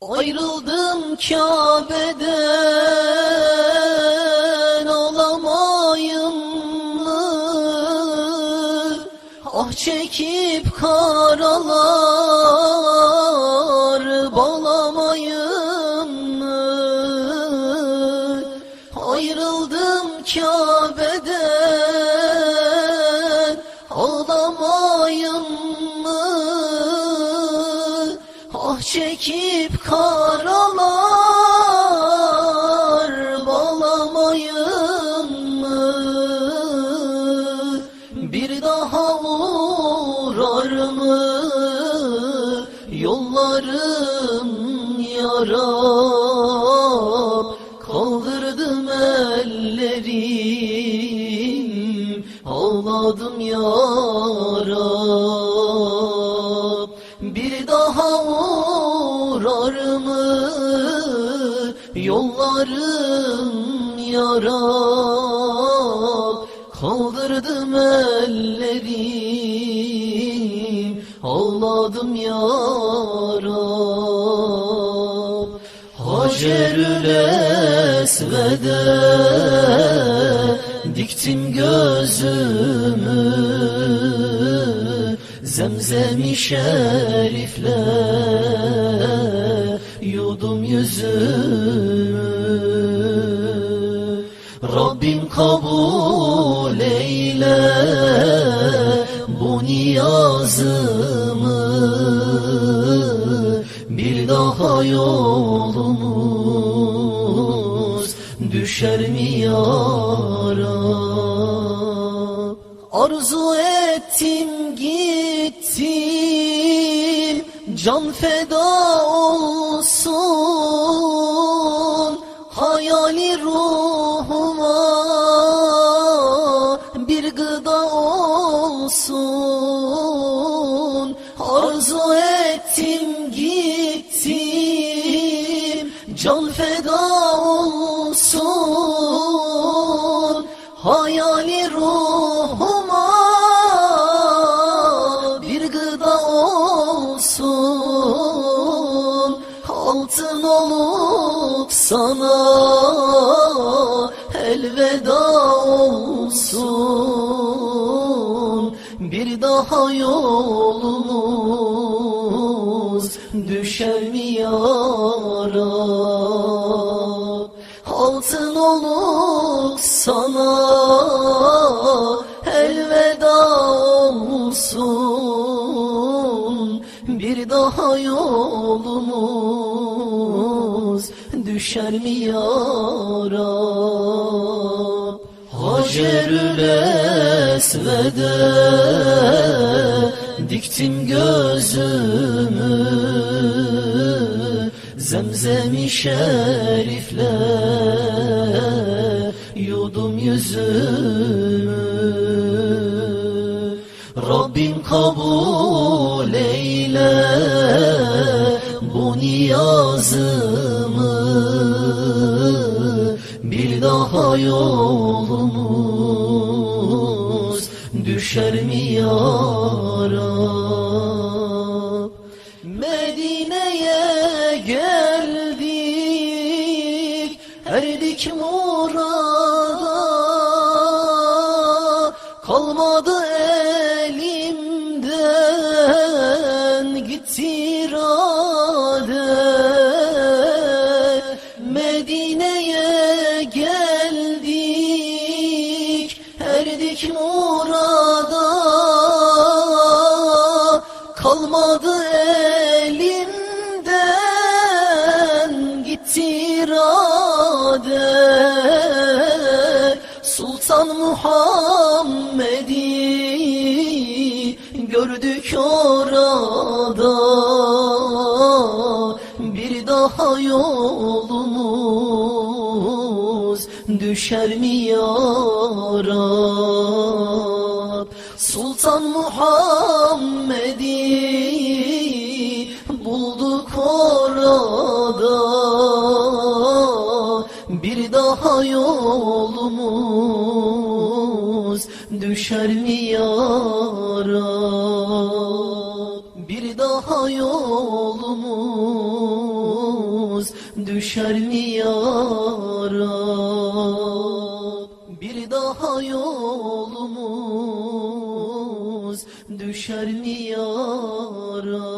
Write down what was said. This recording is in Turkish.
Ayrıldım Kabe'den alamayım mı? Ah çekip karalar balamayım mı? Ayrıldım Kabe'den çekip karalar balamayım mı? Bir daha uğrar mı yollarım yarab Kaldırdım ellerim ağladım yarab uğrar mı yollarım yarab. Kaldırdım ellerim ağladım yarab. Hacerül Esved'e diktim gözümü. Zemzemi şerifle yudum yüzümü. Rabbim kabul eyle bu niyazımı. Bir daha yolumuz düşer mi yara Arzu ettim gittim Can feda olsun Hayali ruhuma bir gıda olsun. Arzu ettim gittim Can feda olsun Hayali Altın olup sana elveda olsun. Bir daha yolumuz düşer mi yara? Altın olup sana Bir daha yolumuz düşer mi yara Hacerül Esved'e diktim gözümü Zemzemi şerifle yudum yüzümü. Rabbim kabul eyle bu niyazımı Bir daha yolumuz düşer mi yara? Medine'ye geldik erdik murada. Kalmadı elimden gitti irade Medine'ye geldik. Erdik murada Kalmadı elimden. Gitti irade Sultan Muhammed'i gördük orada Bir daha yolumuz düşer mi yara Sultan Muhammed'i bulduk orada. Bir daha yolumuz düşer mi yara yolumuz düşer mi yara Bir daha yolumuz düşer mi yara